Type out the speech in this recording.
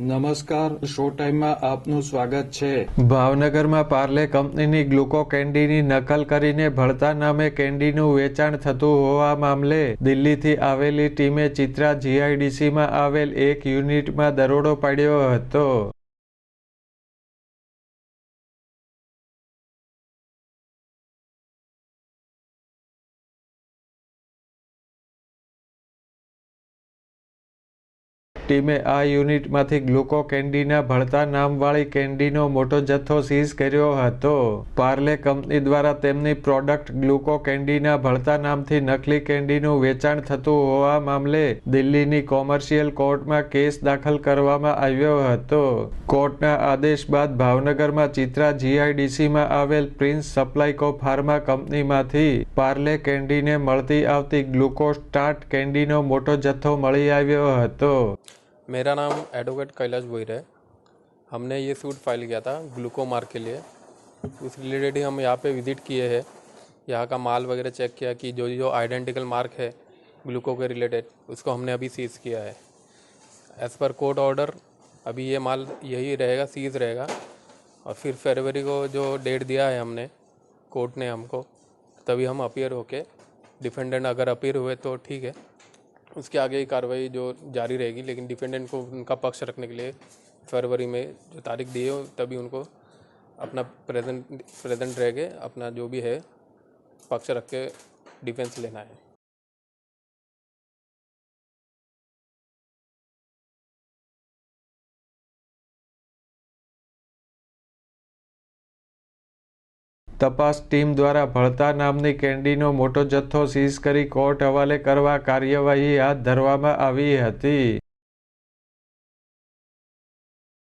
નમસ્કાર શો ટાઈમમાં આપનું સ્વાગત છે. ભાવનગરમાં પાર્લે કંપનીની ગ્લુકો કેન્ડીની નકલ કરીને ભળતા નામે કેન્ડીનું વેચાણ થતું હોવા મામલે દિલ્હીથી આવેલી ટીમે ચિત્રા જીઆઈડીસીમાં આવેલ એક યુનિટમાં દરોડો પાડ્યો હતો. ટીમે આ યુનિટમાંથી ગ્લુકો કેન્ડીના ભળતા નામવાળી કેન્ડીનો મોટો જથ્થો સીઝ કર્યો હતો. પાર્લે કંપની દ્વારા તેમની પ્રોડક્ટ ગ્લુકો કેન્ડીના ભળતા નામથી નકલી કેન્ડીનું વેચાણ થતું હોવા મામલે દિલ્હીની કોમર્શિયલ કોર્ટમાં કેસ દાખલ કરવામાં આવ્યો હતો. કોર્ટના આદેશ બાદ ભાવનગરમાં ચિત્રા જીઆઈડીસીમાં આવેલ પ્રિન્સ સપ્લાયકો ફાર્મા કંપનીમાંથી પાર્લે કેન્ડીને મળતી આવતી ગ્લુકોસ્ટાર્ટ કેન્ડીનો મોટો જથ્થો મળી આવ્યો હતો. मेरा नाम एडवोकेट कैलाश भोईर है। हमने ये सूट फ़ाइल किया था ग्लूको मार्क के लिए। उस रिलेटेड ही हम यहाँ पे विज़िट किए हैं। यहाँ का माल वगैरह चेक किया कि जो जो आइडेंटिकल मार्क है ग्लूको के रिलेटेड उसको हमने अभी सीज़ किया है। एज़ पर कोर्ट ऑर्डर अभी ये माल यही रहेगा सीज़ रहेगा। और फिर फरवरी को जो डेट दिया है हमने कोर्ट ने हमको, तभी हम अपीयर होके डिफेंडेंट अगर अपीयर हुए तो ठीक है। उसके आगे की कार्रवाई जो जारी रहेगी, लेकिन डिफेंडेंट को उनका पक्ष रखने के लिए फरवरी में जो तारीख दी है, तभी उनको अपना प्रेजेंट प्रेजेंट रह के अपना जो भी है, पक्ष रख के डिफेंस लेना है। તપાસ ટીમ દ્વારા ભળતા નામની કેન્ડીનો મોટો જથ્થો સીઝ કરી કોર્ટ હવાલે કરવા કાર્યવાહી હાથ ધરવામાં આવી હતી.